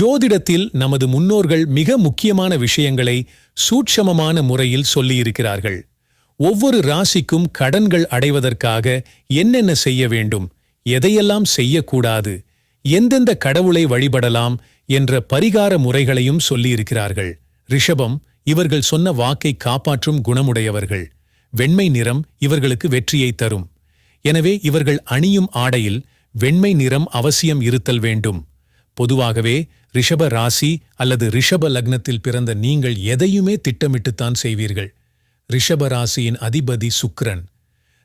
ஜோதிடத்தில் நமது முன்னோர்கள் மிக முக்கியமான விஷயங்களை சூட்சமமான முறையில் சொல்லியிருக்கிறார்கள். ஒவ்வொரு ராசிக்கும் கடன்கள் அடைவதற்காக என்னென்ன செய்ய வேண்டும் எதையெல்லாம் செய்யக்கூடாது எந்தெந்த கடவுளை வழிபடலாம் என்ற பரிகார முறைகளையும் சொல்லியிருக்கிறார்கள். ரிஷபம் இவர்கள் சொன்ன வாக்கை காப்பாற்றும் குணமுடையவர்கள். வெண்மை நிறம் இவர்களுக்கு வெற்றியை தரும். எனவே இவர்கள் அணியும் ஆடையில் வெண்மை நிறம் அவசியம் இருத்தல் வேண்டும். பொதுவாகவே ரிஷப ராசி அல்லது ரிஷப லக்னத்தில் பிறந்த நீங்கள் எதையுமே திட்டமிட்டுத்தான் செய்வீர்கள். ரிஷப ராசியின் அதிபதி சுக்ரன்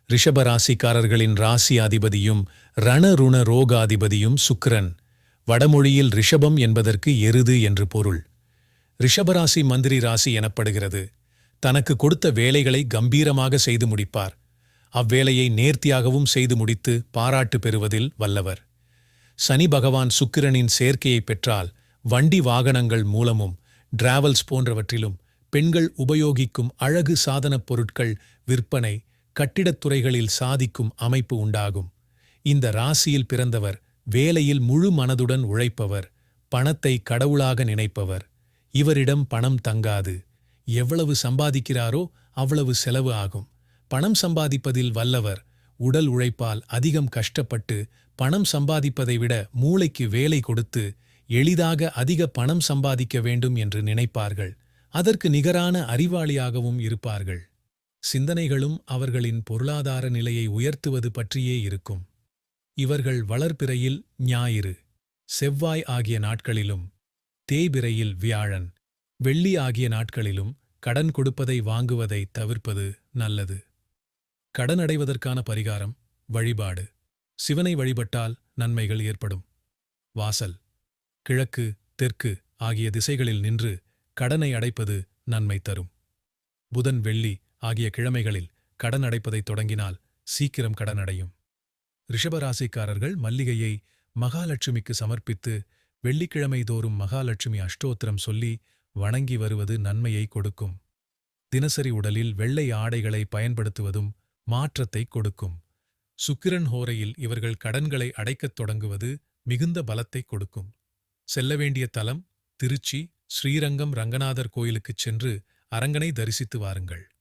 ரிஷப ராசிக்காரர்களின் ராசி அதிபதியும் ரணருண ரோகாதிபதியும் சுக்ரன் வடமொழியில் ரிஷபம் என்பதற்கு எருது என்று பொருள். ரிஷபராசி மந்திரி ராசி எனப்படுகிறது. தனக்கு கொடுத்த வேலைகளை கம்பீரமாக செய்து முடிப்பார். அவ்வேலையை நேர்த்தியாகவும் செய்து முடித்து பாராட்டு பெறுவதில் வல்லவர். சனி பகவான் சுக்கிரனின் சேர்க்கையை பெற்றால் வண்டி வாகனங்கள் மூலமும் டிராவல்ஸ் போன்றவற்றிலும் பெண்கள் உபயோகிக்கும் அழகு சாதனப் பொருட்கள் விற்பனை கட்டிடத்துறைகளில் சாதிக்கும் அமைப்பு உண்டாகும். இந்த ராசியில் பிறந்தவர் வேலையில் முழு மனதுடன் உழைப்பவர் பணத்தை கடவுளாக நினைப்பவர். இவரிடம் பணம் தங்காது. எவ்வளவு சம்பாதிக்கிறாரோ அவ்வளவு செலவு ஆகும். பணம் சம்பாதிப்பதில் வல்லவர் உடல் உழைப்பால் அதிகம் கஷ்டப்பட்டு பணம் சம்பாதிப்பதை விட மூளைக்கு வேலை கொடுத்து எளிதாக அதிக பணம் சம்பாதிக்க வேண்டும் என்று நினைப்பார்கள். அதற்கு நிகரான அறிவாளியாகவும் இருப்பார்கள். சிந்தனைகளும் அவர்களின் பொருளாதார நிலையை உயர்த்துவது பற்றியே இருக்கும். இவர்கள் வளர்பிறையில் ஞாயிறு செவ்வாய் ஆகிய நாட்களிலும் தேய்பிறையில் வியாழன் வெள்ளி ஆகிய நாட்களிலும் கடன் கொடுப்பதை வாங்குவதை தவிர்ப்பது நல்லது. கடன் அடைவதற்கான பரிகாரம் வழிபாடு. சிவனை வழிபட்டால் நன்மைகள் ஏற்படும். வாசல். கிழக்கு தெற்கு ஆகிய திசைகளில் நின்று கடனை அடைப்பது நன்மை தரும். புதன் வெள்ளி ஆகிய கிழமைகளில் கடன் அடைப்பதைத் தொடங்கினால் சீக்கிரம் கடன் அடையும் ரிஷபராசிக்காரர்கள் மல்லிகையை மகாலட்சுமிக்கு சமர்ப்பித்து வெள்ளிக்கிழமை தோறும் மகாலட்சுமி அஷ்டோத்திரம் சொல்லி வணங்கி வருவது நன்மையை கொடுக்கும். தினசரி உடலில் வெள்ளை ஆடைகளை பயன்படுத்துவதும் மாற்றத்தை கொடுக்கும். சுக்கிரன் ஹோரையில் இவர்கள் கடன்களை அடைக்கத் தொடங்குவது மிகுந்த பலத்தை கொடுக்கும். செல்ல வேண்டிய தலம் திருச்சி ஸ்ரீரங்கம் ரங்கநாதர் கோயிலுக்குச் சென்று அரங்கனை தரிசித்து வாருங்கள்.